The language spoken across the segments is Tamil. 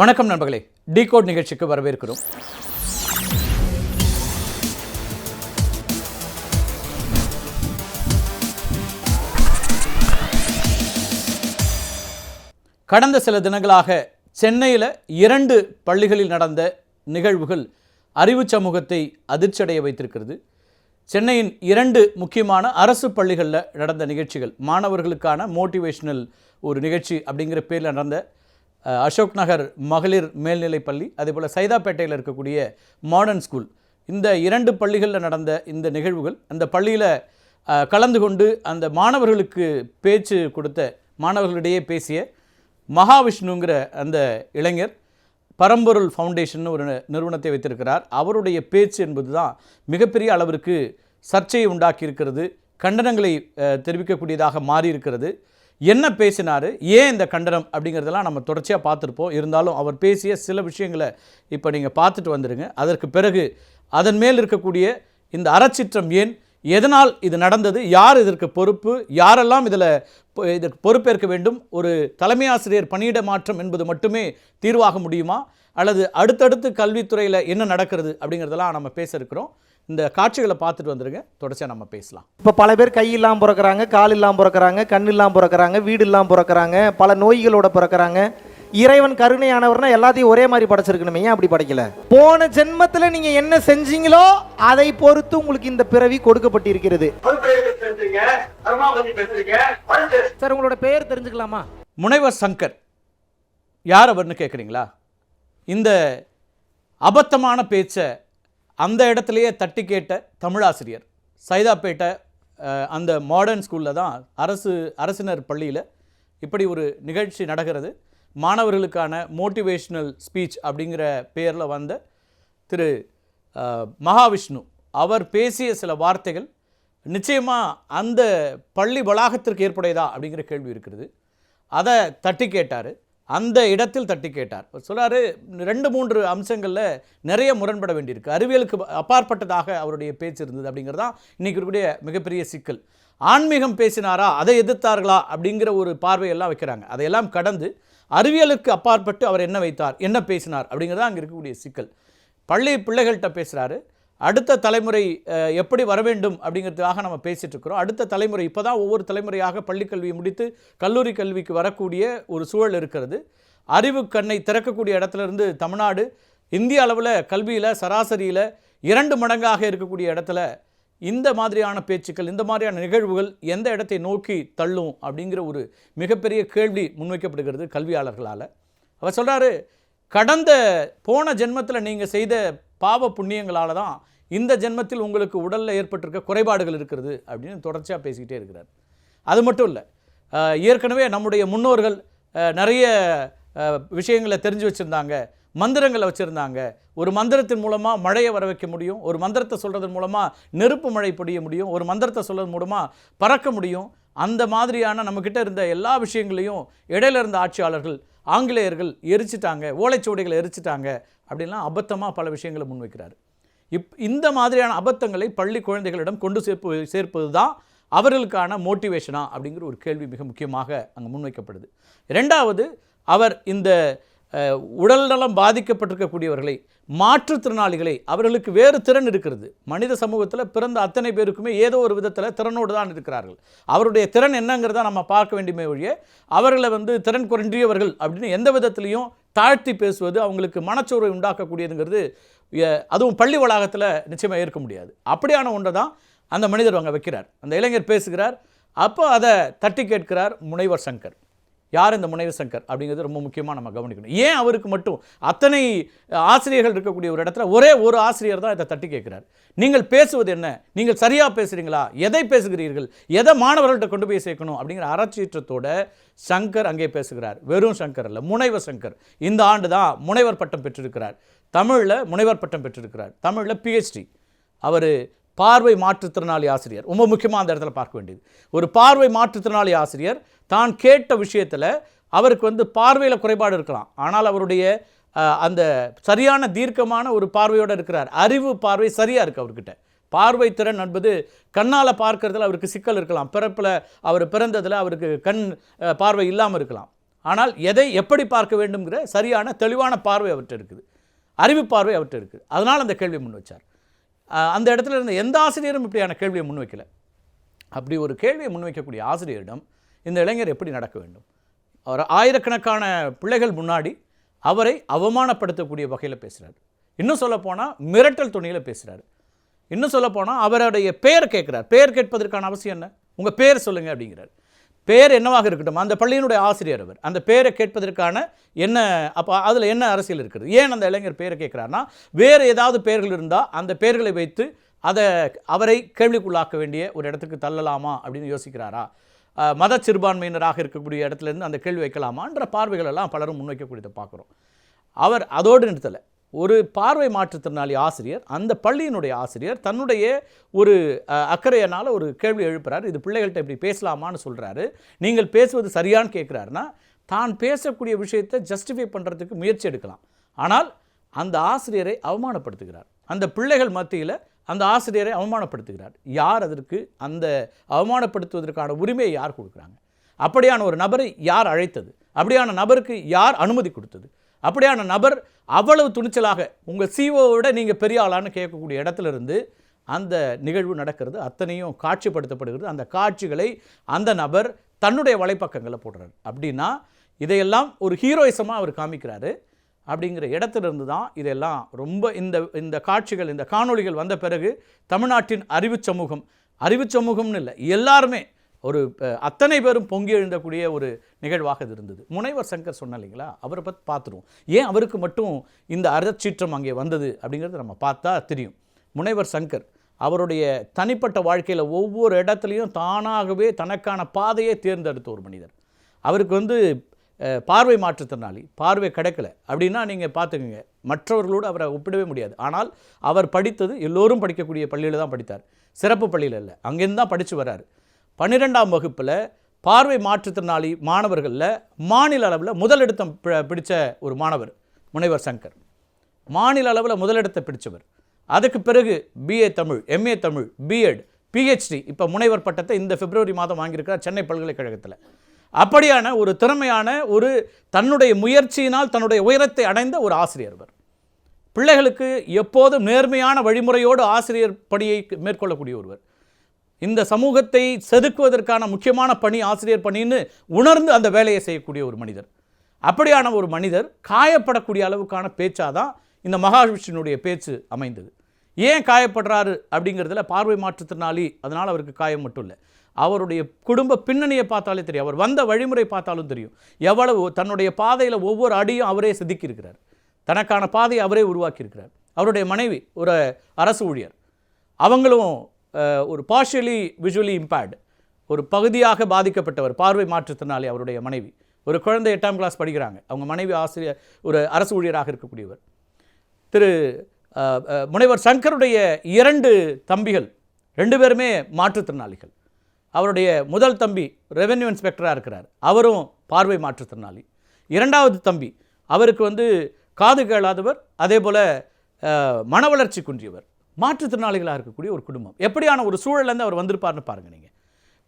வணக்கம் நண்பர்களே. டிகோட் நிகழ்ச்சிக்கு வரவேற்கிறோம். கடந்த சில தினங்களாக சென்னையில் இரண்டு பள்ளிகளில் நடந்த நிகழ்வுகள் அறிவு சமூகத்தை அதிர்ச்சியடைய வைத்திருக்கிறது. சென்னையின் இரண்டு முக்கியமான அரசு பள்ளிகளில் நடந்த நிகழ்ச்சிகள் மாணவர்களுக்கான மோட்டிவேஷனல் ஒரு நிகழ்ச்சி அப்படிங்கிற பேரில் நடந்த அசோக் நகர் மகளிர் மேல்நிலைப் பள்ளி அதேபோல் சைதாப்பேட்டையில் இருக்கக்கூடிய மாடர்ன் ஸ்கூல். இந்த இரண்டு பள்ளிகளில் நடந்த இந்த நிகழ்வுகள் அந்த பள்ளியில் கலந்து கொண்டு அந்த மாணவர்களுக்கு பேச்சு கொடுத்த மாணவர்களிடையே பேசிய மகாவிஷ்ணுங்கிற அந்த இளைஞர் பரம்பொருள் ஃபவுண்டேஷன் ஒரு நிறுவனத்தை வைத்திருக்கிறார். அவருடைய பேச்சு என்பது தான் மிகப்பெரிய அளவிற்கு சர்ச்சையை உண்டாக்கியிருக்கிறது கண்டனங்களை தெரிவிக்கக்கூடியதாக மாறியிருக்கிறது. என்ன பேசினார் ஏன் இந்த கண்டனம் அப்படிங்கிறதெல்லாம் நம்ம தொடர்ச்சியாக பார்த்துருப்போம். இருந்தாலும் அவர் பேசிய சில விஷயங்களை இப்போ நீங்கள் பார்த்துட்டு வந்துடுங்க அதற்கு பிறகு அதன் மேல் இருக்கக்கூடிய இந்த அறச்சிற்றம் ஏன் எதனால் இது நடந்தது யார் இதற்கு பொறுப்பு யாரெல்லாம் இதில் இதற்கு பொறுப்பேற்க வேண்டும் ஒரு தலைமை ஆசிரியர் பணியிட மாற்றம் என்பது மட்டுமே தீர்வாக முடியுமா? அல்லது அடுத்தடுத்து கல்வித்துறையில் என்ன நடக்கிறது அப்படிங்கிறதெல்லாம் நம்ம பேச இருக்கிறோம். இந்த காட்சிகளை பார்த்துட்டு வந்துருங்க. தொடர்ச்சியாக நம்ம பேசலாம். இப்போ பல பேர் கை இல்லாமல் பிறக்கறாங்க கால் இல்லாமல் பிறக்கறாங்க கண் இல்லாமல் பிறக்கறாங்க வீடு இல்லாமல் பிறக்கறாங்க பல நோய்களோட பிறக்கறாங்க. இறைவன் கருணையானவர்னா எல்லாத்தையும் ஒரே மாதிரி படைச்சிருக்கணுமே ஏன் அப்படி படைக்கல? போன ஜென்மத்துல நீங்க என்ன செஞ்சீங்களோ அதை பொறுத்து உங்களுக்கு இந்த பிறவி கொடுக்கப்பட்டிருக்கிறது. சார் உங்களோட பெயர் தெரிஞ்சுக்கலாமா? முனைவர் சங்கர். யார் அவர்னு கேட்குறீங்களா இந்த அபத்தமான பேச்சை அந்த இடத்துலையே தட்டி கேட்ட தமிழாசிரியர். சைதாப்பேட்டை அந்த மாடர்ன் ஸ்கூலில் தான் அரசு அரசினர் பள்ளியில் இப்படி ஒரு நிகழ்ச்சி நடக்கிறது. மாணவர்களுக்கான மோட்டிவேஷ்னல் ஸ்பீச் அப்படிங்கிற பேரில் வந்த திரு மகாவிஷ்ணு. அவர் பேசிய சில வார்த்தைகள் நிச்சயமாக அந்த பள்ளி வளாகத்திற்கு ஏற்புடையதா அப்படிங்கிற கேள்வி இருக்கிறது. அதை தட்டி கேட்டார். அந்த இடத்தில் தட்டி கேட்டார். சொல்றாரு ரெண்டு மூன்று அம்சங்களில் நிறைய முரண்பட வேண்டியிருக்கு. அறிவியலுக்கு அப்பாற்பட்டதாக அவருடைய பேச்சு இருந்தது அப்படிங்கிறது தான் இன்றைக்கி இருக்கக்கூடிய மிகப்பெரிய சிக்கல். ஆன்மீகம் பேசினாரா அதை எதிர்த்தார்களா அப்படிங்கிற ஒரு பார்வையெல்லாம் வைக்கிறாங்க. அதையெல்லாம் கடந்து அறிவியலுக்கு அப்பாற்பட்டு அவர் என்ன வைத்தார் என்ன பேசினார் அப்படிங்கிறது தான் அங்கே இருக்கக்கூடிய சிக்கல். பள்ளி பிள்ளைகள்கிட்ட பேசுகிறாரு அடுத்த தலைமுறை எப்படி வர வேண்டும் அப்படிங்கிறதுக்காக நம்ம பேசிகிட்ருக்கிறோம் இருக்கிறோம். அடுத்த தலைமுறை இப்போ தான் ஒவ்வொரு தலைமுறையாக பள்ளிக்கல்வியை முடித்து கல்லூரி கல்விக்கு வரக்கூடிய ஒரு சூழல் இருக்கிறது. அறிவு கண்ணை திறக்கக்கூடிய இடத்துல இருந்து தமிழ்நாடு இந்திய அளவில் கல்வியில் சராசரியில் இரண்டு மடங்காக இருக்கக்கூடிய இடத்துல இந்த மாதிரியான பேச்சுக்கள் இந்த மாதிரியான நிகழ்வுகள் எந்த இடத்தை நோக்கி தள்ளும் அப்படிங்கிற ஒரு மிகப்பெரிய கேள்வி முன்வைக்கப்படுகிறது கல்வியாளர்களால். அவர் சொல்கிறாரு கடந்த போன ஜென்மத்தில் நீங்கள் செய்த பாவ புண்ணியங்களால் தான் இந்த ஜென்மத்தில் உங்களுக்கு உடலில் ஏற்பட்டிருக்க குறைபாடுகள் இருக்கிறது அப்படின்னு தொடர்ச்சியாக பேசிக்கிட்டே இருக்கிறார். அது மட்டும் இல்லை ஏற்கனவே நம்முடைய முன்னோர்கள் நிறைய விஷயங்களை தெரிஞ்சு வச்சுருந்தாங்க மந்திரங்களை வச்சுருந்தாங்க. ஒரு மந்திரத்தின் மூலமாக மழையை வர வைக்க முடியும் ஒரு மந்திரத்தை சொல்கிறதன் மூலமாக நெருப்பு மழை பொடிய முடியும் ஒரு மந்திரத்தை சொல்கிறது மூலமாக பறக்க முடியும். அந்த மாதிரியான நம்மக்கிட்ட இருந்த எல்லா விஷயங்களையும் இடையில இருந்த ஆட்சியாளர்கள் ஆங்கிலேயர்கள் எரிச்சிட்டாங்க ஓலைச்சுவடிகளை எரிச்சிட்டாங்க அப்படின்லாம் அபத்தமாக பல விஷயங்களை முன்வைக்கிறார். இப் இந்த மாதிரியான அபத்தங்களை பள்ளி குழந்தைகளிடம் கொண்டு சேர்ப்பு சேர்ப்பது தான் அவர்களுக்கான மோட்டிவேஷனா அப்படிங்கிற ஒரு கேள்வி மிக முக்கியமாக அங்கே முன்வைக்கப்படுது. ரெண்டாவது அவர் இந்த உடல் நலம் பாதிக்கப்பட்டிருக்கக்கூடியவர்களை மாற்றுத்திறனாளிகளை அவர்களுக்கு வேறு திறன் இருக்கிறது. மனித சமூகத்தில் பிறந்த அத்தனை பேருக்குமே ஏதோ ஒரு விதத்தில் திறனோடு தான் இருக்கிறார்கள். அவருடைய திறன் என்னங்கிறத நம்ம பார்க்க வேண்டுமே ஒழிய அவர்களை வந்து திறன் குறைந்தியவர்கள் அப்படின்னு எந்த விதத்துலையும் தாழ்த்தி பேசுவது அவங்களுக்கு மனச்சோர்வை உண்டாக்கக்கூடியதுங்கிறது அதுவும் பள்ளி வளாகத்தில் நிச்சயமாக ஏற்க முடியாது. அப்படியான ஒன்றை தான் அந்த மனிதர் அங்கே வைக்கிறார். அந்த இளைஞர் பேசுகிறார். அப்போ அதை தட்டி கேட்கிறார் முனைவர் சங்கர். யார் இந்த முனைவர் சங்கர் அப்படிங்கிறது ரொம்ப முக்கியமாக நம்ம கவனிக்கணும். ஏன் அவருக்கு மட்டும்? அத்தனை ஆசிரியர்கள் இருக்கக்கூடிய ஒரு இடத்துல ஒரே ஒரு ஆசிரியர் தான் இதை தட்டி கேட்குறாரு. நீங்கள் பேசுவது என்ன? நீங்கள் சரியாக பேசுகிறீங்களா எதை பேசுகிறீர்கள்? எதை மாணவர்கள்ட்ட கொண்டு போய் சேர்க்கணும்? அப்படிங்கிற அறச்சீற்றத்தோட சங்கர் அங்கே பேசுகிறார். வெறும் சங்கர் அல்ல முனைவர் சங்கர். இந்த ஆண்டு தான் முனைவர் பட்டம் பெற்றிருக்கிறார். தமிழில் முனைவர் பட்டம் பெற்றிருக்கிறார். தமிழில் பிஹெச்டி அவர் பார்வை மாற்றுத்திறனாளி ஆசிரியர். ரொம்ப முக்கியமாக அந்த இடத்துல பார்க்க வேண்டியது. ஒரு பார்வை மாற்றுத்திறனாளி ஆசிரியர் தான் கேட்ட விஷயத்தில் அவருக்கு வந்து பார்வையில் குறைபாடு இருக்கலாம். ஆனால் அவருடைய அந்த சரியான தீர்க்கமான ஒரு பார்வையோடு இருக்கிறார். அறிவு பார்வை சரியாக இருக்குது அவர்கிட்ட. பார்வை திறன் என்பது கண்ணால் பார்க்கறதுல அவருக்கு சிக்கல் இருக்கலாம். பிறப்பில் அவர் பிறந்ததில் அவருக்கு கண் பார்வை இல்லாமல் இருக்கலாம். ஆனால் எதை எப்படி பார்க்க வேண்டும்ங்கிற சரியான தெளிவான பார்வை அவர்கிட்ட இருக்குது. அறிவு பார்வை அவர்கிட்ட இருக்குது. அதனால் அந்த கேள்வி முன் வச்சார். அந்த இடத்துல இருந்த எந்த ஆசிரியரும் இப்படியான கேள்வியை முன்வைக்கல. அப்படி ஒரு கேள்வியை முன்வைக்கக்கூடிய ஆசிரியரிடம் இந்த இளைஞர் எப்படி நடக்க வேண்டும்? அவர் ஆயிரக்கணக்கான பிள்ளைகள் முன்னாடி அவரை அவமானப்படுத்தக்கூடிய வகையில் பேசுகிறார் இன்னும் சொல்லப்போனால் மிரட்டல் துணியில் பேசுகிறார் இன்னும் சொல்லப்போனால் அவருடைய பெயர் கேட்குறார். பெயர் கேட்பதற்கான அவசியம் என்ன? உங்கள் பேர் சொல்லுங்கள் அப்படிங்கிறார். பேர் என்னவாக இருக்கட்டும் அந்த பள்ளியினுடைய ஆசிரியர் அவர் அந்த பேரை கேட்பதற்கான என்ன அப்போ அதில் என்ன அரசியல் இருக்குது? ஏன் அந்த இளைஞர் பேரை கேட்குறாருன்னா வேறு ஏதாவது பெயர்கள் இருந்தால் அந்த பெயர்களை வைத்து அதை அவரை கேள்விக்குள்ளாக்க வேண்டிய ஒரு இடத்துக்கு தள்ளலாமா அப்படின்னு யோசிக்கிறாரா? மத சிறுபான்மையினராக இருக்கக்கூடிய இடத்துல இருந்து அந்த கேள்வி வைக்கலாமான்ற பார்வைகள் எல்லாம் பலரும் முன்வைக்கக்கூடியதை பார்க்குறோம். அவர் அதோடு நிறுத்தலை. ஒரு பார்வை மாற்றுத்திறனாளி ஆசிரியர் அந்த பள்ளியினுடைய ஆசிரியர் தன்னுடைய ஒரு அக்கறையினால் ஒரு கேள்வி எழுப்புகிறார் இது பிள்ளைகள்கிட்ட இப்படி பேசலாமான்னு சொல்கிறாரு நீங்கள் பேசுவது சரியான்னு கேட்குறாருன்னா தான் பேசக்கூடிய விஷயத்தை ஜஸ்டிஃபை பண்ணுறதுக்கு முயற்சி எடுக்கலாம். ஆனால் அந்த ஆசிரியரை அவமானப்படுத்துகிறார். அந்த பிள்ளைகள் மத்தியில் அந்த ஆசிரியரை அவமானப்படுத்துகிறார். யார் அதற்கு அந்த அவமானப்படுத்துவதற்கான உரிமையை யார் கொடுக்குறாங்க? அப்படியான ஒரு நபரை யார் அழைத்தது? அப்படியான நபருக்கு யார் அனுமதி கொடுத்தது? அப்படியான நபர் அவ்வளவு துணிச்சலாக உங்கள் சிஓவோட நீங்கள் பெரிய ஆளான்னு கேட்கக்கூடிய இடத்துல இருந்து அந்த நிகழ்வு நடக்கிறது அத்தனையும் காட்சிப்படுத்தப்படுகிறது. அந்த காட்சிகளை அந்த நபர் தன்னுடைய வலைப்பக்கங்களில் போடுறாரு. அப்படின்னா இதையெல்லாம் ஒரு ஹீரோயிசமாக அவர் காமிக்கிறாரு. அப்படிங்கிற இடத்துல இருந்து தான் இதெல்லாம் ரொம்ப இந்த இந்த காட்சிகள் இந்த காணொளிகள் வந்த பிறகு தமிழ்நாட்டின் அறிவுச் சமூகம் அறிவுச் சமூகம்னு இல்லை எல்லாருமே ஒரு அத்தனை பேரும் பொங்கி எழுந்தக்கூடிய ஒரு நிகழ்வாக இது இருந்தது. முனைவர் சங்கர் சொன்ன இல்லைங்களா? அவரை பற்றி பார்த்துருவோம் ஏன் அவருக்கு மட்டும் இந்த அறச்சீற்றம் அங்கே வந்தது அப்படிங்கிறது நம்ம பார்த்தா தெரியும். முனைவர் சங்கர் அவருடைய தனிப்பட்ட வாழ்க்கையில் ஒவ்வொரு இடத்துலையும் தானாகவே தனக்கான பாதையை தேர்ந்தெடுத்த ஒரு மனிதர். அவருக்கு வந்து பார்வை மாற்றுத்திறனாளி பார்வை கிடைக்கல அப்படின்னா நீங்கள் பார்த்துக்குங்க மற்றவர்களோடு அவரை ஒப்பிடவே முடியாது. ஆனால் அவர் படித்தது எல்லோரும் படிக்கக்கூடிய பள்ளியில் தான் படித்தார். சிறப்பு பள்ளியில் இல்லை. அங்கேருந்து தான் படித்து வராரு பன்னிரெண்டாம் வகுப்பில் பார்வை மாற்றுத்திறனாளி மாணவர்களில் மாநில அளவில் முதலிடத்தம் பி- பிடித்த ஒரு மாணவர் முனைவர் சங்கர். மாநில அளவில் முதலிடத்தை பிடித்தவர் அதுக்கு பிறகு BA Tamil MA Tamil BEd PhD இப்போ முனைவர் பட்டத்தை இந்த பிப்ரவரி மாதம் வாங்கியிருக்கிறார் சென்னை பல்கலைக்கழகத்தில். அப்படியான ஒரு திறமையான ஒரு தன்னுடைய முயற்சியினால் தன்னுடைய உயரத்தை அடைந்த ஒரு ஆசிரியர் அவர் பிள்ளைகளுக்கு எப்போதும் நேர்மையான வழிமுறையோடு ஆசிரியர் பணியை மேற்கொள்ளக்கூடிய ஒருவர். இந்த சமூகத்தை செதுக்குவதற்கான முக்கியமான பணி ஆசிரியர் பணின்னு உணர்ந்து அந்த வேலையை செய்யக்கூடிய ஒரு மனிதர். அப்படியான ஒரு மனிதர் காயப்படக்கூடிய அளவுக்கான பேச்சாக தான் இந்த மகாவிஷ்ணுனுடைய பேச்சு அமைந்தது. ஏன் காயப்படுறாரு அப்படிங்கிறதுல பார்வை மாற்றுத்திறனாளி அதனால் அவருக்கு காயம் மட்டும் இல்லை. அவருடைய குடும்ப பின்னணியை பார்த்தாலே தெரியும். அவர் வந்த வழிமுறை பார்த்தாலும் தெரியும். எவ்வளவு தன்னுடைய பாதையில் ஒவ்வொரு அடியும் அவரே செதுக்கியிருக்கிறார். தனக்கான பாதையை அவரே உருவாக்கியிருக்கிறார். அவருடைய மனைவி ஒரு அரசு ஊழியர். அவங்களும் ஒரு பார்ஷியலி விஷுவலி இம்பேர்டு ஒரு பகுதியாக பாதிக்கப்பட்டவர் பார்வை மாற்றுத்திறனாளி அவருடைய மனைவி. ஒரு குழந்தை எட்டாம் கிளாஸ் படிக்கிறாங்க. அவங்க மனைவி ஆசிரியர் ஒரு அரசு ஊழியராக இருக்கக்கூடியவர். திரு முனைவர் சங்கருடைய இரண்டு தம்பிகள் ரெண்டு பேருமே மாற்றுத்திறனாளிகள். அவருடைய முதல் தம்பி ரெவென்யூ இன்ஸ்பெக்டராக இருக்கிறார். அவரும் பார்வை மாற்றுத்திறனாளி. இரண்டாவது தம்பி அவருக்கு வந்து காது கேளாதவர் அதே போல் மன வளர்ச்சி குன்றியவர். மாற்றுத்திறனாளிகளாக இருக்கக்கூடிய ஒரு குடும்பம். எப்படியான ஒரு சூழல்லேருந்து அவர் வந்திருப்பார்னு பாருங்கள் நீங்கள்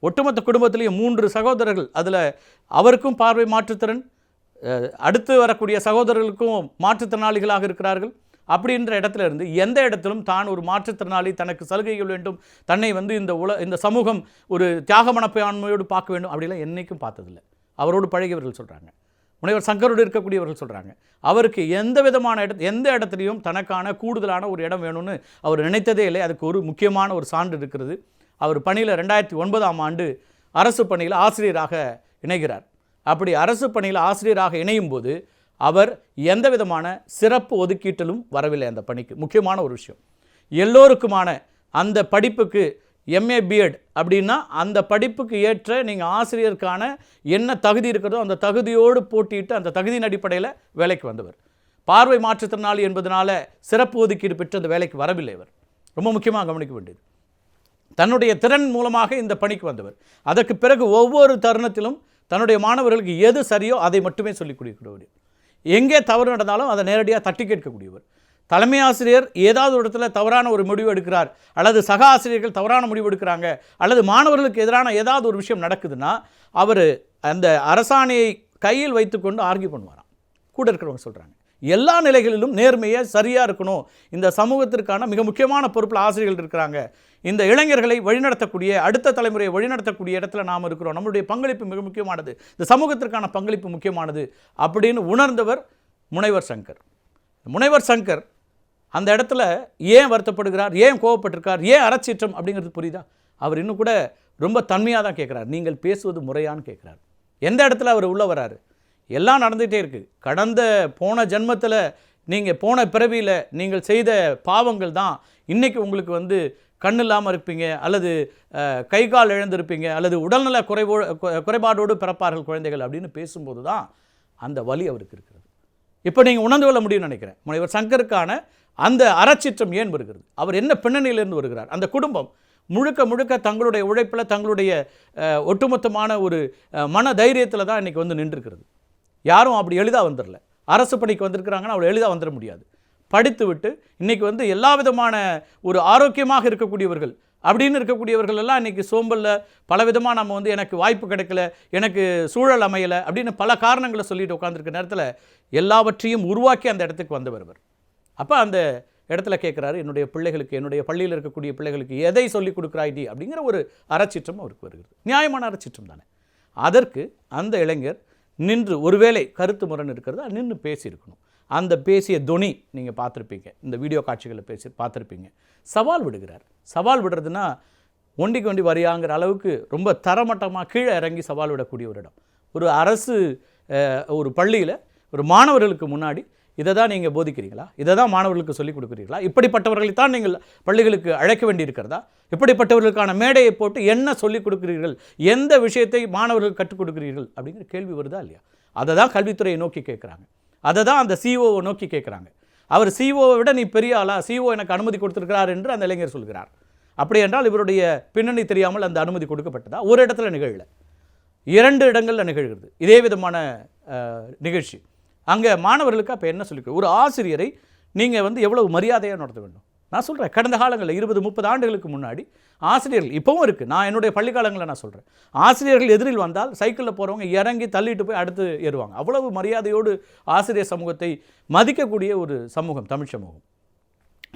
ஒட்டுமொத்த குடும்பத்திலேயும் மூன்று சகோதரர்கள். அதில் அவருக்கும் பார்வை மாற்றுத்திறன் அடுத்து வரக்கூடிய சகோதரர்களுக்கும் மாற்றுத்திறனாளிகளாக இருக்கிறார்கள். அப்படின்ற இடத்துல இருந்து எந்த இடத்திலும் தான் ஒரு மாற்றுத்திறனாளி தனக்கு சலுகைகள் வேண்டும் தன்னை வந்து இந்த உல இந்த சமூகம் ஒரு தியாக மனப்பான்மையோடு பார்க்க வேண்டும் அப்படிலாம் என்னைக்கும் பார்த்ததில்லை. அவரோடு பழகியவர்கள் சொல்கிறாங்க முனைவர் சங்கரோடு இருக்கக்கூடியவர்கள் சொல்கிறாங்க அவருக்கு எந்த விதமான இடத்து எந்த இடத்துலையும் தனக்கான கூடுதலான ஒரு இடம் வேணும்னு அவர் நினைத்ததே இல்லை. அதுக்கு ஒரு முக்கியமான ஒரு சான்று இருக்கிறது. அவர் பணியில் ரெண்டாயிரத்தி ஒன்பதாம் ஆண்டு அரசு பணியில் ஆசிரியராக இணைகிறார். அப்படி அரசு பணியில் ஆசிரியராக இணையும் போது அவர் எந்த விதமான சிறப்பு ஒதுக்கீட்டிலும் வரவில்லை அந்த பணிக்கு. முக்கியமான ஒரு விஷயம். எல்லோருக்குமான அந்த படிப்புக்கு எம்ஏ பிஎட் அப்படின்னா அந்த படிப்புக்கு ஏற்ற நீங்கள் ஆசிரியருக்கான என்ன தகுதி இருக்கிறதோ அந்த தகுதியோடு போட்டியிட்டு அந்த தகுதியின் அடிப்படையில் வேலைக்கு வந்தவர். பார்வை மாற்றுத்திறனாளி என்பதனால சிறப்பு ஒதுக்கீடு பெற்று அந்த வேலைக்கு வரவில்லை இவர் ரொம்ப முக்கியமாக கவனிக்க வேண்டியது. தன்னுடைய திறன் மூலமாக இந்த பணிக்கு வந்தவர். அதற்கு பிறகு ஒவ்வொரு தருணத்திலும் தன்னுடைய மாணவர்களுக்கு எது சரியோ அதை மட்டுமே சொல்லிக் கொடுக்கக்கூடியவர். எங்கே தவறு நடந்தாலும் அதை நேரடியாக தட்டி கேட்கக்கூடியவர். தலைமை ஆசிரியர் ஏதாவது ஒரு இடத்துல தவறான ஒரு முடிவு எடுக்கிறார் அல்லது சக ஆசிரியர்கள் தவறான முடிவு எடுக்கிறாங்க அல்லது மாணவர்களுக்கு எதிரான ஏதாவது ஒரு விஷயம் நடக்குதுன்னா அவர் அந்த அரசாணையை கையில் வைத்துக்கொண்டு ஆர்கியூ பண்ணுவாராம். கூட இருக்கிறவங்க சொல்கிறாங்க எல்லா நிலைகளிலும் நேர்மையை சரியாக இருக்கணும். இந்த சமூகத்திற்கான மிக முக்கியமான பொறுப்பில் ஆசிரியர்கள் இருக்கிறாங்க. இந்த இளைஞர்களை வழிநடத்தக்கூடிய அடுத்த தலைமுறையை வழிநடத்தக்கூடிய இடத்துல நாம் இருக்கிறோம். நம்மளுடைய பங்களிப்பு மிக முக்கியமானது. இந்த சமூகத்திற்கான பங்களிப்பு முக்கியமானது அப்படின்னு உணர்ந்தவர் முனைவர் சங்கர். முனைவர் சங்கர் அந்த இடத்துல ஏன் வருத்தப்படுகிறார் ஏன் கோவப்பட்டிருக்கார் ஏன் அறச்சீற்றம் அப்படிங்கிறது புரியுதா? அவர் இன்னும் கூட ரொம்ப தன்மையாக தான் கேட்குறார். நீங்கள் பேசுவது முறையான்னு கேட்குறார். எந்த இடத்துல அவர் உள்ளே வராரு? எல்லாம் நடந்துகிட்டே இருக்குது கடந்த போன ஜென்மத்தில் நீங்கள் போன பிறவியில் நீங்கள் செய்த பாவங்கள் தான் இன்றைக்கி உங்களுக்கு வந்து கண் இல்லாமல் இருப்பீங்க அல்லது கை கால் இழந்திருப்பீங்க அல்லது உடல்நல குறைவோ குறைபாடோடு பிறப்பார்கள் குழந்தைகள் அப்படின்னு பேசும்போது தான் அந்த வலி அவருக்கு இருக்கிறது. இப்போ நீங்கள் உணர்ந்து கொள்ள முடியும்னு நினைக்கிறேன். முனைவர் சங்கருக்கான அந்த அறச்சீற்றம் ஏன் வருகிறது? அவர் என்ன பின்னணியிலிருந்து வருகிறார்? அந்த குடும்பம் முழுக்க முழுக்க தங்களுடைய உழைப்பில் தங்களுடைய ஒட்டுமொத்தமான ஒரு மன தைரியத்தில் தான் இன்றைக்கி வந்து நின்றுருக்கிறது. யாரும் அப்படி எளிதாக வந்துடல அரசு பணிக்கு வந்திருக்கிறாங்கன்னா அவ்வளோ எளிதாக வந்துட முடியாது. படித்து விட்டு இன்றைக்கி வந்து எல்லா விதமான ஒரு ஆரோக்கியமாக இருக்கக்கூடியவர்கள் அப்படின்னு இருக்கக்கூடியவர்கள் எல்லாம் இன்றைக்கி சோம்பலில் பலவிதமாக நம்ம வந்து எனக்கு வாய்ப்பு கிடைக்கல எனக்கு சூழல் அமையலை அப்படின்னு பல காரணங்களை சொல்லிட்டு உட்காந்துருக்க நேரத்தில் எல்லாவற்றையும் உருவாக்கி அந்த இடத்துக்கு வந்தவர் அப்போ அந்த இடத்துல கேட்குறாரு என்னுடைய பிள்ளைகளுக்கு என்னுடைய பள்ளியில் இருக்கக்கூடிய பிள்ளைகளுக்கு எதை சொல்லிக் கொடுக்குறாய் அப்படிங்கிற ஒரு அறச்சீற்றம் அவருக்கு வருகிறது. நியாயமான அறச்சீற்றம் தானே. அதற்கு அந்த இளைஞர் நின்று ஒருவேளை கருத்து முரண் இருக்கிறது? நின்று பேசியிருக்கணும். அந்த பேசிய தொனி நீங்கள் பார்த்துருப்பீங்க. இந்த வீடியோ காட்சிகளை பேசி பார்த்துருப்பீங்க. சவால் விடுகிறார். சவால் விடுறதுன்னா ஒண்டிக்கு ஒண்டி வரியாங்கிற அளவுக்கு ரொம்ப தரமட்டமாக கீழே இறங்கி சவால் விடக்கூடிய ஒரு இடம். ஒரு அரசு ஒரு பள்ளியில் ஒரு மாணவர்களுக்கு முன்னாடி இதை தான் நீங்கள் போதிக்கிறீங்களா இதை தான் மாணவர்களுக்கு சொல்லிக் கொடுக்குறீங்களா இப்படிப்பட்டவர்களை தான் நீங்கள் பள்ளிகளுக்கு அழைக்க வேண்டியிருக்கிறதா? இப்படிப்பட்டவர்களுக்கான மேடையை போட்டு என்ன சொல்லிக் கொடுக்கிறீர்கள்? எந்த விஷயத்தை மாணவர்கள் கற்றுக் கொடுக்குறீர்கள்? அப்படிங்கிற கேள்வி வருதா இல்லையா? அதை தான் கல்வித்துறையை நோக்கி கேட்குறாங்க. அதை தான் அந்த சிஓவை நோக்கி கேட்குறாங்க. அவர் சிஓவை விட நீ பெரிய ஆளா? சிஓ எனக்கு அனுமதி கொடுத்துருக்கிறார் என்று அந்த இளைஞர் சொல்கிறார். அப்படி என்றால் இவருடைய பின்னணி தெரியாமல் அந்த அனுமதி கொடுக்கப்பட்டதா? ஒரு இடத்துல நிகழல. இரண்டு இடங்களில் நிகழ்கிறது. இதே விதமான நிகழ்ச்சி. அங்கே மாணவர்களுக்கு அப்போ என்ன சொல்லிக்க ஒரு ஆசிரியரை நீங்கள் வந்து எவ்வளவு மரியாதையாக நடத்த வேண்டும்? நான் சொல்கிறேன் கடந்த காலங்களில் இருபது முப்பது ஆண்டுகளுக்கு முன்னாடி ஆசிரியர்கள் இப்போவும் இருக்குது நான் என்னுடைய பள்ளிக்காலங்களில் நான் சொல்கிறேன் ஆசிரியர்கள் எதிரில் வந்தால் சைக்கிளில் போகிறவங்க இறங்கி தள்ளிட்டு போய் அடுத்து ஏறுவாங்க. அவ்வளவு மரியாதையோடு ஆசிரியர் சமூகத்தை மதிக்கக்கூடிய ஒரு சமூகம் தமிழ் சமூகம்.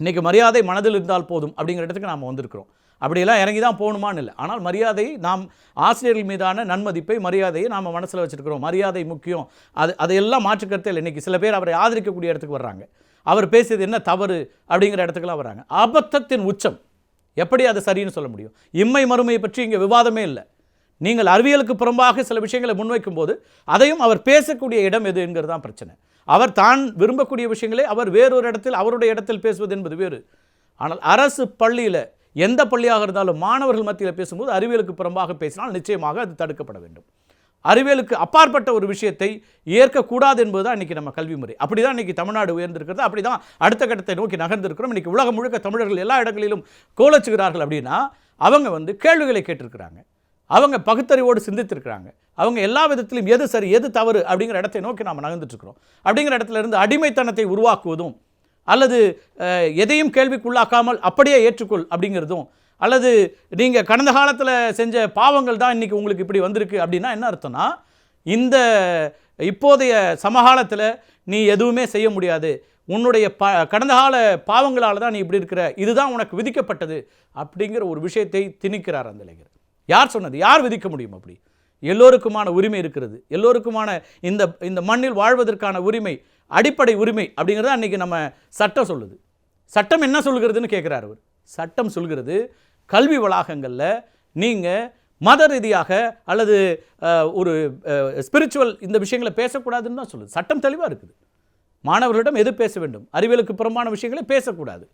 இன்றைக்கி மரியாதை மனதில் இருந்தால் போதும் அப்படிங்கிற இடத்துக்கு நாம் வந்திருக்கிறோம். அப்படியெல்லாம் இறங்கி தான் போகணுமான்னு இல்லை. ஆனால் மரியாதை நாம் ஆசிரியர்கள் மீதான நன்மதிப்பை மரியாதையை நாம் மனசில் வச்சுருக்கிறோம். மரியாதை முக்கியம். அது அதையெல்லாம் மாற்றுக்கருத்தே இல்லை இன்றைக்கி சில பேர் அவரை ஆதரிக்கக்கூடிய இடத்துக்கு வர்றாங்க. அவர் பேசியது என்ன? தவறு அப்படிங்கிற இடத்துக்குலாம் வராங்க அபத்தத்தின் உச்சம். எப்படி அதை சரின்னு சொல்ல முடியும்? இம்மை மறுமையை பற்றி இங்கே விவாதமே இல்லை. நீங்கள் அறிவியலுக்கு புறம்பாக சில விஷயங்களை முன்வைக்கும் போது அதையும் அவர் பேசக்கூடிய இடம் எது என்கிறது தான் பிரச்சனை. அவர் தான் விரும்பக்கூடிய விஷயங்களை அவர் வேறொரு இடத்தில் அவருடைய இடத்தில் பேசுவது என்பது வேறு. ஆனால் அரசு பள்ளியில் எந்த பள்ளியாக இருந்தாலும் மாணவர்கள் மத்தியில் பேசும்போது அறிவியலுக்கு புறம்பாக பேசினால் நிச்சயமாக அது தடுக்கப்பட வேண்டும். அறிவியலுக்கு அப்பாற்பட்ட ஒரு விஷயத்தை ஏற்கக்கூடாது என்பதுதான் இன்றைக்கி நம்ம கல்வி முறை. அப்படி தான் இன்றைக்கி தமிழ்நாடு உயர்ந்திருக்கிறது. அப்படி தான் அடுத்த கட்டத்தை நோக்கி நகர்ந்திருக்கிறோம். இன்றைக்கி உலகம் முழுக்க தமிழர்கள் எல்லா இடங்களிலும் கோலச்சுகிறார்கள் அப்படின்னா அவங்க வந்து கேள்விகளை கேட்டிருக்கிறாங்க. அவங்க பகுத்தறிவோடு சிந்தித்திருக்கிறாங்க. அவங்க எல்லா விதத்திலும் எது சரி எது தவறு அப்படிங்கிற இடத்தை நோக்கி நாம் நகர்ந்துட்டுருக்கிறோம் அப்படிங்கிற இடத்துல இருந்து அடிமைத்தனத்தை உருவாக்குவதும் அல்லது எதையும் கேள்விக்குள்ளாக்காமல் அப்படியே ஏற்றுக்கொள் அப்படிங்கிறதும் அல்லது நீங்கள் கடந்த காலத்தில் செஞ்ச பாவங்கள் தான் இன்றைக்கி உங்களுக்கு இப்படி வந்திருக்கு அப்படின்னா என்ன அர்த்தம்னா இந்த இப்போதைய சமகாலத்தில் நீ எதுவுமே செய்ய முடியாது. உன்னுடைய ப கடந்த கால பாவங்களால் தான் நீ இப்படி இருக்கிற. இதுதான் உனக்கு விதிக்கப்பட்டது அப்படிங்கிற ஒரு விஷயத்தை திணிக்கிறார் அந்த இளைஞர் யார் சொன்னது? யார் விதிக்க முடியும் அப்படி? எல்லோருக்குமான உரிமை இருக்கிறது. எல்லோருக்குமான இந்த இந்த மண்ணில் வாழ்வதற்கான உரிமை அடிப்படை உரிமை அப்படிங்கிறத அன்றைக்கி நம்ம சட்டம் சொல்லுது. சட்டம் என்ன சொல்கிறதுன்னு கேட்குறாரு அவர். சட்டம் சொல்கிறது கல்வி வளாகங்களில் நீங்கள் மத ரீதியாக அல்லது ஒரு ஸ்பிரிச்சுவல் இந்த விஷயங்களை பேசக்கூடாதுன்னு தான் சொல்லுது. சட்டம் தெளிவாக இருக்குது. மாணவர்களிடம் எது பேச வேண்டும்? அறிவியலுக்கு புறம்பான விஷயங்களை பேசக்கூடாது.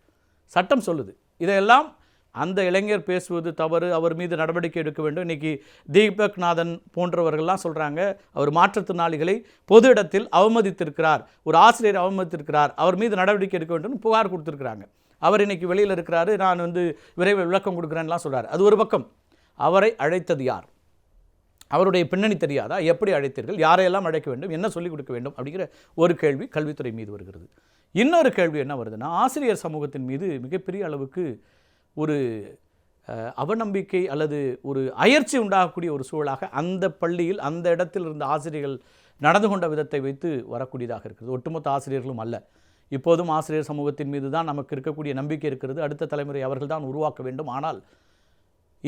சட்டம் சொல்லுது. இதையெல்லாம் அந்த இளைஞர் பேசுவது தவறு அவர் மீது நடவடிக்கை எடுக்க வேண்டும். இன்றைக்கி தீபக் நாதன் போன்றவர்கள்லாம் சொல்கிறாங்க அவர் மாற்றுத்திறனாளிகளை பொது இடத்தில் அவமதித்திருக்கிறார் ஒரு ஆசிரியர் அவமதித்திருக்கிறார் அவர் மீது நடவடிக்கை எடுக்க வேண்டும் புகார் கொடுத்துருக்குறாங்க. அவர் இன்னைக்கு வெளியில் இருக்கிறாரு நான் வந்து விரைவில் விளக்கம் கொடுக்குறேன்லாம் சொல்கிறார் அது ஒரு பக்கம். அவரை அழைத்தது யார்? அவருடைய பின்னணி தெரியாதா? எப்படி அழைத்தீர்கள்? யாரையெல்லாம் அழைக்க வேண்டும்? என்ன சொல்லிக் கொடுக்க வேண்டும்? அப்படிங்கிற ஒரு கேள்வி கல்வித்துறை மீது வருகிறது. இன்னொரு கேள்வி என்ன வருதுன்னா ஆசிரியர் சமூகத்தின் மீது மிகப்பெரிய அளவுக்கு ஒரு அவநம்பிக்கை அல்லது ஒரு அயற்சி உண்டாகக்கூடிய ஒரு சூழலாக அந்த பள்ளியில் அந்த இடத்தில் இருந்த ஆசிரியர்கள் நடந்து கொண்ட விதத்தை வைத்து வரக்கூடியதாக இருக்கிறது ஒட்டுமொத்த ஆசிரியர்களும் அல்ல. இப்போதும் ஆசிரியர் சமூகத்தின் மீது தான் நமக்கு இருக்கக்கூடிய நம்பிக்கை இருக்கிறது. அடுத்த தலைமுறை அவர்கள் தான் உருவாக்க வேண்டும். ஆனால்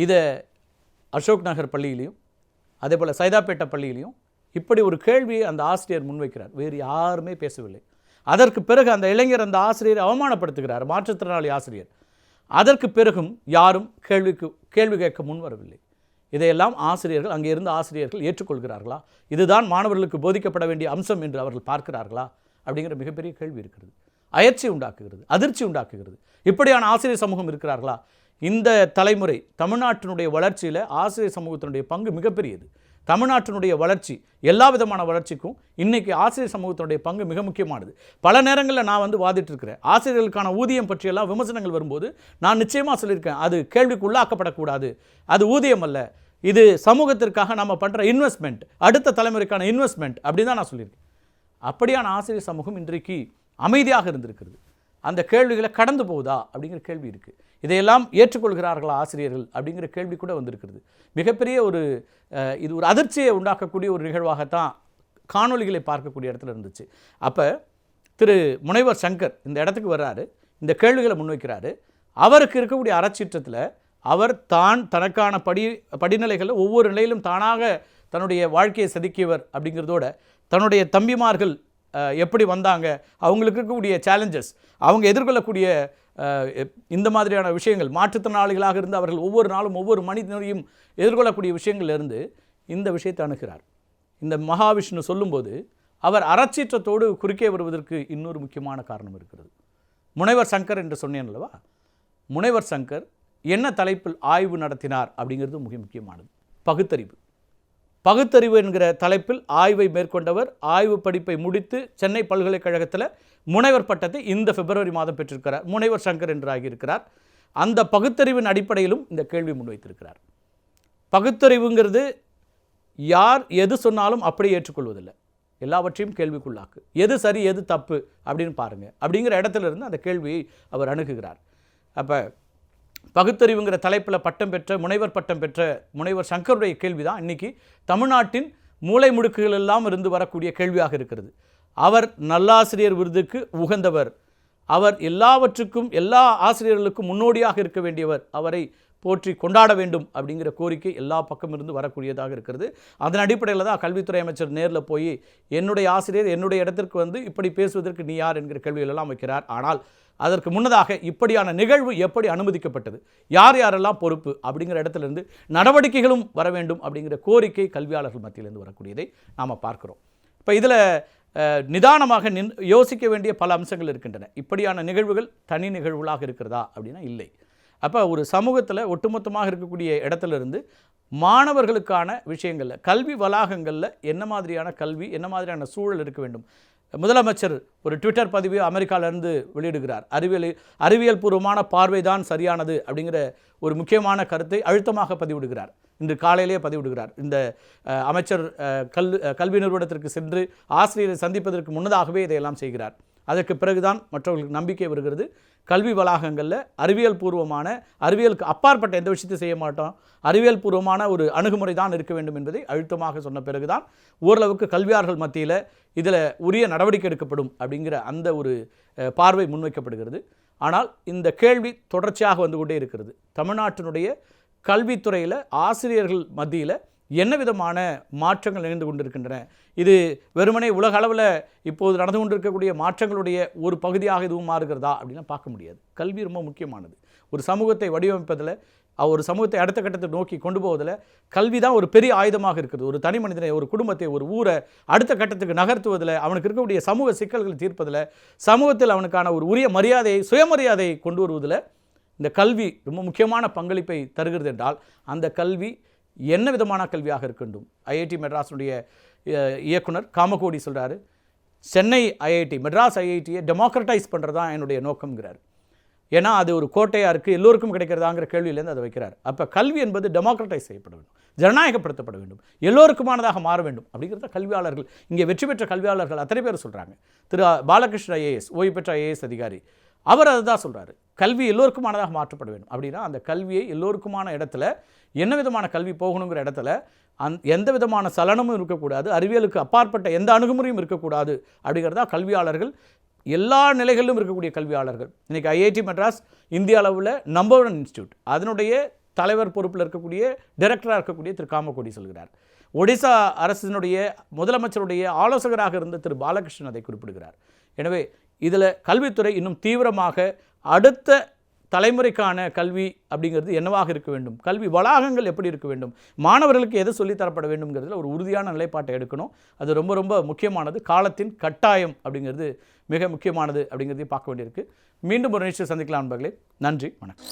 இதை அசோக் நகர் பள்ளியிலையும் அதே போல் சைதாப்பேட்டை பள்ளியிலையும் இப்படி ஒரு கேள்வியை அந்த ஆசிரியர் முன்வைக்கிறார். வேறு யாருமே பேசவில்லை. அதற்கு பிறகு அந்த இளைஞர் அந்த ஆசிரியரை அவமானப்படுத்துகிறார். மாற்றுத்திறனாளி ஆசிரியர். அதற்கு பிறகும் யாரும் கேள்விக்கு கேள்வி கேட்க முன் வரவில்லை இதையெல்லாம் ஆசிரியர்கள் அங்கே இருந்த ஆசிரியர்கள் ஏற்றுக்கொள்கிறார்களா? இதுதான் மாணவர்களுக்கு போதிக்கப்பட வேண்டிய அம்சம் என்று அவர்கள் பார்க்கிறார்களா? அப்படிங்கிற மிகப்பெரிய கேள்வி இருக்கிறது. அயற்சி உண்டாக்குகிறது அதிர்ச்சி உண்டாக்குகிறது. இப்படியான ஆசிரியர் சமூகம் இருக்கிறார்களா? இந்த தலைமுறை தமிழ்நாட்டினுடைய வளர்ச்சியில் ஆசிரியர் சமூகத்தினுடைய பங்கு மிகப்பெரியது. தமிழ்நாட்டினுடைய வளர்ச்சி எல்லா விதமான வளர்ச்சிக்கும் இன்றைக்கி ஆசிரியர் சமூகத்தினுடைய பங்கு மிக முக்கியமானது. பல நேரங்களில் நான் வந்து வாதிட்டு இருக்கிறேன் ஆசிரியர்களுக்கான ஊதியம் பற்றியெல்லாம் விமர்சனங்கள் வரும்போது நான் நிச்சயமாக சொல்லியிருக்கேன். அது கேள்விக்கு உள்ளாக்கப்படக்கூடாது அது ஊதியம் அல்ல. இது சமூகத்திற்காக நம்ம பண்ணுற இன்வெஸ்ட்மெண்ட் அடுத்த தலைமுறைக்கான இன்வெஸ்ட்மெண்ட் அப்படின்னு தான் நான் சொல்லியிருக்கேன். அப்படியான ஆசிரியர் சமூகம் இன்றைக்கு அமைதியாக இருந்திருக்கிறது. அந்த கேள்விகளை கடந்து போகுதா அப்படிங்கிற கேள்வி இருக்குது இதையெல்லாம் ஏற்றுக்கொள்கிறார்களா ஆசிரியர்கள் அப்படிங்கிற கேள்வி கூட வந்திருக்கிறது. மிகப்பெரிய ஒரு இது ஒரு அதிர்ச்சியை உண்டாக்கக்கூடிய ஒரு நிகழ்வாகத்தான் காணொளிகளை பார்க்கக்கூடிய இடத்துல இருந்துச்சு. அப்போ திரு முனைவர் சங்கர் இந்த இடத்துக்கு வர்றாரு. இந்த கேள்விகளை முன்வைக்கிறாரு. அவருக்கு இருக்கக்கூடிய அறச்சீற்றத்தில் அவர் தான் தனக்கான படி படிநிலைகளில் ஒவ்வொரு நிலையிலும் தானாக தன்னுடைய வாழ்க்கையை செதுக்கியவர் அப்படிங்கிறதோட தன்னுடைய தம்பிமார்கள் எப்படி வந்தாங்க? அவங்களுக்கு இருக்கக்கூடிய சேலஞ்சஸ் அவங்க எதிர்கொள்ளக்கூடிய இந்த மாதிரியான விஷயங்கள் மாற்றுத்திறனாளிகளாக இருந்து அவர்கள் ஒவ்வொரு நாளும் ஒவ்வொரு மனிதனையும் எதிர்கொள்ளக்கூடிய விஷயங்கள்லேருந்து இந்த விஷயத்தை அணுகிறார். இந்த மகாவிஷ்ணு சொல்லும்போது அவர் அறச்சீற்றத்தோடு குறுக்கே வருவதற்கு இன்னொரு முக்கியமான காரணம் இருக்கிறது. முனைவர் சங்கர் என்று சொன்னேன் அல்லவா? முனைவர் சங்கர் என்ன தலைப்பில் ஆய்வு நடத்தினார் அப்படிங்கிறது மிக முக்கியமானது. பகுத்தறிவு. பகுத்தறிவு என்கிற தலைப்பில் ஆய்வை மேற்கொண்டவர். ஆய்வு படிப்பை முடித்து சென்னை பல்கலைக்கழகத்தில் முனைவர் பட்டத்தை இந்த பிப்ரவரி மாதம் பெற்றிருக்கிறார். முனைவர் சங்கர் என்று ஆகியிருக்கிறார். அந்த பகுத்தறிவின் அடிப்படையிலும் இந்த கேள்வி முன்வைத்திருக்கிறார். பகுத்தறிவுங்கிறது யார் எது சொன்னாலும் அப்படியே ஏற்றுக்கொள்வதில்லை. எல்லாவற்றையும் கேள்விக்குள்ளாக்கு. எது சரி எது தப்பு அப்படின்னு பாருங்க. அப்படிங்கிற இடத்துல இருந்து அந்த கேள்வியை அவர் அணுகுகிறார். அப்போ பகுத்தறிவுங்கிற தலைப்பில் பட்டம் பெற்ற முனைவர் பட்டம் பெற்ற முனைவர் சங்கருடைய கேள்வி தான் இன்னைக்கு. தமிழ்நாட்டின் மூலை முடுக்குகள் எல்லாம் இருந்து வரக்கூடிய கேள்வியாக இருக்கிறது. அவர் நல்லாசிரியர் விருதுக்கு உகந்தவர். அவர் எல்லாவற்றுக்கும் எல்லா ஆசிரியர்களுக்கும் முன்னோடியாக இருக்க வேண்டியவர். அவரை போற்றி கொண்டாட வேண்டும் அப்படிங்கிற கோரிக்கை எல்லா பக்கமிருந்து வரக்கூடியதாக இருக்கிறது. அதன் அடிப்படையில் தான் கல்வித்துறை அமைச்சர் நேரில் போய் என்னுடைய ஆசிரியர் என்னுடைய இடத்திற்கு வந்து இப்படி பேசுவதற்கு நீ யார் என்கிற கேள்விகள் எல்லாம் வைக்கிறார். ஆனால் அதற்கு முன்னதாக இப்படியான நிகழ்வு எப்படி அனுமதிக்கப்பட்டது? யார் யாரெல்லாம் பொறுப்பு? அப்படிங்கிற இடத்துல இருந்து நடவடிக்கைகளும் வர வேண்டும் அப்படிங்கிற கோரிக்கை கல்வியாளர்கள் மத்தியிலிருந்து வரக்கூடியதை நாம் பார்க்குறோம். இப்போ இதில் நிதானமாக நின் யோசிக்க வேண்டிய பல அம்சங்கள் இருக்கின்றன. இப்படியான நிகழ்வுகள் தனி நிகழ்வுகளாக இருக்கிறதா அப்படின்னா இல்லை. அப்போ ஒரு சமூகத்தில் ஒட்டுமொத்தமாக இருக்கக்கூடிய இடத்துல இருந்து மாணவர்களுக்கான விஷயங்களில் கல்வி வளாகங்களில் என்ன மாதிரியான கல்வி என்ன மாதிரியான சூழல் இருக்க வேண்டும்? முதலமைச்சர் ஒரு ட்விட்டர் பதிவு அமெரிக்காவிலிருந்து வெளியிடுகிறார். அறிவியல் அறிவியல் பூர்வமான பார்வை தான் சரியானது அப்படிங்கிற ஒரு முக்கியமான கருத்தை அழுத்தமாக பதிவிடுகிறார். இன்று காலையிலேயே பதிவிடுகிறார். இந்த அமைச்சர் கல் கல்வி நிறுவனத்திற்கு சென்று ஆசிரியரை சந்திப்பதற்கு முன்னதாகவே இதையெல்லாம் செய்கிறார். அதற்கு பிறகுதான் மற்றவர்களுக்கு நம்பிக்கை வருகிறது. கல்வி வளாகங்களில் அறிவியல் பூர்வமான அறிவியலுக்கு அப்பாற்பட்ட எந்த விஷயத்தையும் செய்ய மாட்டோம். அறிவியல் பூர்வமான ஒரு அணுகுமுறை தான் இருக்க வேண்டும் என்பதை அழுத்தமாக சொன்ன பிறகுதான் ஓரளவுக்கு கல்வியாளர்கள் மத்தியில் இதில் உரிய நடவடிக்கை எடுக்கப்படும் அப்படிங்கிற அந்த ஒரு பார்வை முன்வைக்கப்படுகிறது. ஆனால் இந்த கேள்வி தொடர்ச்சியாக வந்து கொண்டே இருக்கிறது. தமிழ்நாட்டினுடைய கல்வித்துறையில் ஆசிரியர்கள் மத்தியில் என்ன விதமான மாற்றங்கள் நிகழ்ந்து கொண்டிருக்கின்றன? இது வெறுமனே உலக அளவில் இப்போது நடந்து கொண்டிருக்கக்கூடிய மாற்றங்களுடைய ஒரு பகுதியாக இதுவும் மாறுகிறதா அப்படின்லாம் பார்க்க முடியாது. கல்வி ரொம்ப முக்கியமானது. ஒரு சமூகத்தை வடிவமைப்பதில் ஒரு சமூகத்தை அடுத்த கட்டத்தை நோக்கி கொண்டு போவதில் கல்வி தான் ஒரு பெரிய ஆயுதமாக இருக்குது. ஒரு தனி மனிதனை ஒரு குடும்பத்தை ஒரு ஊரை அடுத்த கட்டத்துக்கு நகர்த்துவதில் அவனுக்கு இருக்கக்கூடிய சமூக சிக்கல்களை தீர்ப்பதில் சமூகத்தில் அவனுக்கான ஒரு உரிய மரியாதையை சுயமரியாதையை கொண்டு வருவதில் இந்த கல்வி ரொம்ப முக்கியமான பங்களிப்பை தருகிறது என்றால் அந்த கல்வி என்ன விதமான கல்வியாக இருக்கட்டும் ஐஐடி மெட்ராஸுடைய இயக்குனர் காமகோடி சொல்கிறாரு சென்னை ஐஐடி மெட்ராஸ் ஐஐடியை டெமோக்ரட்டைஸ் பண்ணுறது தான் என்னுடைய நோக்கங்கிறார் ஏன்னா அது ஒரு கோட்டையாக இருக்குது எல்லோருக்கும் கிடைக்கிறதாங்கிற கேள்வியிலேருந்து அதை வைக்கிறார். அப்போ கல்வி என்பது டெமோக்ரட்டைஸ் செய்யப்பட வேண்டும் ஜனநாயகப்படுத்தப்பட வேண்டும் எல்லோருக்குமானதாக மாற வேண்டும் அப்படிங்கிறத கல்வியாளர்கள் இங்கே வெற்றி பெற்ற கல்வியாளர்கள் அத்தனை பேர் சொல்கிறாங்க திரு பாலகிருஷ்ண ஐஏஎஸ் ஓய்வு பெற்ற ஐஏஎஸ் அதிகாரி அவர் அதை தான் சொல்கிறாரு கல்வி எல்லோருக்குமானதாக மாற்றப்பட வேண்டும். அப்படின்னா அந்த கல்வியை எல்லோருக்குமான இடத்துல என்ன விதமான கல்வி போகணுங்கிற இடத்துல அந் எந்த விதமான சலனமும் இருக்கக்கூடாது அறிவியலுக்கு அப்பாற்பட்ட எந்த அணுகுமுறையும் இருக்கக்கூடாது அப்படிங்கிறதா கல்வியாளர்கள் எல்லா நிலைகளிலும் இருக்கக்கூடிய கல்வியாளர்கள். இன்றைக்கி ஐஐடி மெட்ராஸ் இந்திய அளவில் நம்பர் ஒன் இன்ஸ்டியூட் அதனுடைய தலைவர் பொறுப்பில் இருக்கக்கூடிய டைரக்டராக இருக்கக்கூடிய திரு காமக்கோடி சொல்கிறார். ஒடிசா அரசினுடைய முதலமைச்சருடைய ஆலோசகராக இருந்த திரு பாலகிருஷ்ணன் அதை குறிப்பிடுகிறார். எனவே இதில் கல்வித்துறை இன்னும் தீவிரமாக அடுத்த தலைமுறைக்கான கல்வி அப்படிங்கிறது என்னவாக இருக்க வேண்டும்? கல்வி வளாகங்கள் எப்படி இருக்க வேண்டும்? மாணவர்களுக்கு எது சொல்லித் தரப்பட வேண்டும்ங்கிறதுல ஒரு உறுதியான நிலைப்பாட்டை எடுக்கணும். அது ரொம்ப ரொம்ப முக்கியமானது. காலத்தின் கட்டாயம் அப்படிங்கிறது மிக முக்கியமானது அப்படிங்கிறதையும் பார்க்க வேண்டியிருக்கு. மீண்டும் ஒரு நிகழ்ச்சியை சந்திக்கலாம் நண்பர்களே. நன்றி. வணக்கம்.